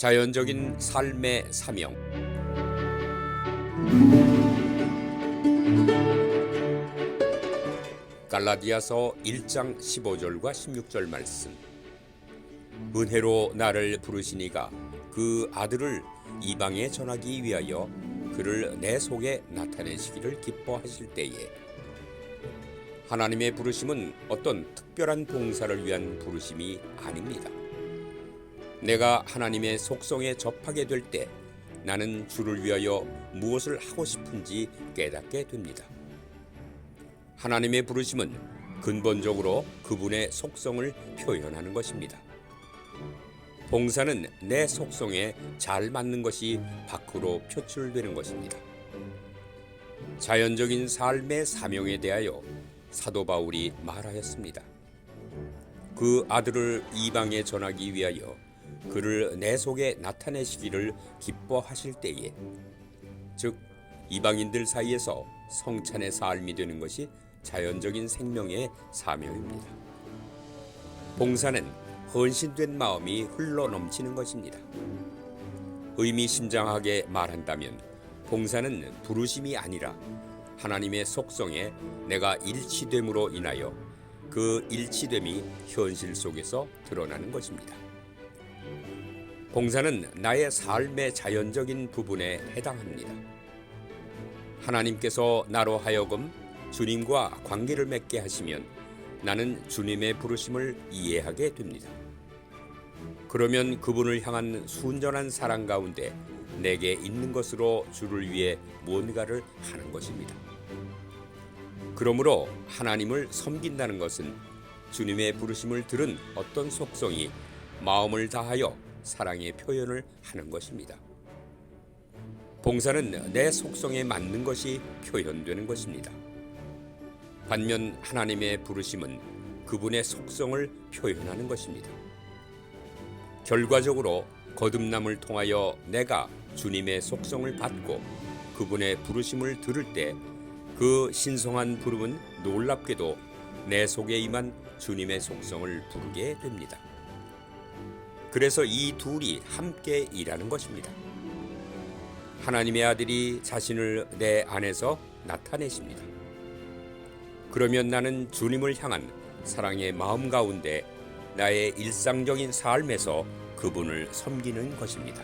자연적인 삶의 사명. 갈라디아서 1장 15절과 16절 말씀. 은혜로 나를 부르시니가 그 아들을 이방에 전하기 위하여 그를 내 속에 나타내시기를 기뻐하실 때에 하나님의 부르심은 어떤 특별한 봉사를 위한 부르심이 아닙니다. 내가 하나님의 속성에 접하게 될 때 나는 주를 위하여 무엇을 하고 싶은지 깨닫게 됩니다. 하나님의 부르심은 근본적으로 그분의 속성을 표현하는 것입니다. 봉사는 내 속성에 잘 맞는 것이 밖으로 표출되는 것입니다. 자연적인 삶의 사명에 대하여 사도 바울이 말하였습니다. 그 아들을 이방에 전하기 위하여 그를 내 속에 나타내시기를 기뻐하실 때에 즉 이방인들 사이에서 성찬의 삶이 되는 것이 자연적인 생명의 사명입니다. 봉사는 헌신된 마음이 흘러 넘치는 것입니다. 의미심장하게 말한다면 봉사는 부르심이 아니라 하나님의 속성에 내가 일치됨으로 인하여 그 일치됨이 현실 속에서 드러나는 것입니다. 봉사는 나의 삶의 자연적인 부분에 해당합니다. 하나님께서 나로 하여금 주님과 관계를 맺게 하시면 나는 주님의 부르심을 이해하게 됩니다. 그러면 그분을 향한 순전한 사랑 가운데 내게 있는 것으로 주를 위해 무언가를 하는 것입니다. 그러므로 하나님을 섬긴다는 것은 주님의 부르심을 들은 어떤 속성이 마음을 다하여 사랑의 표현을 하는 것입니다. 봉사는 내 속성에 맞는 것이 표현되는 것입니다. 반면 하나님의 부르심은 그분의 속성을 표현하는 것입니다. 결과적으로 거듭남을 통하여 내가 주님의 속성을 받고 그분의 부르심을 들을 때 그 신성한 부름은 놀랍게도 내 속에 임한 주님의 속성을 부르게 됩니다. 그래서 이 둘이 함께 일하는 것입니다. 하나님의 아들이 자신을 내 안에서 나타내십니다. 그러면 나는 주님을 향한 사랑의 마음 가운데 나의 일상적인 삶에서 그분을 섬기는 것입니다.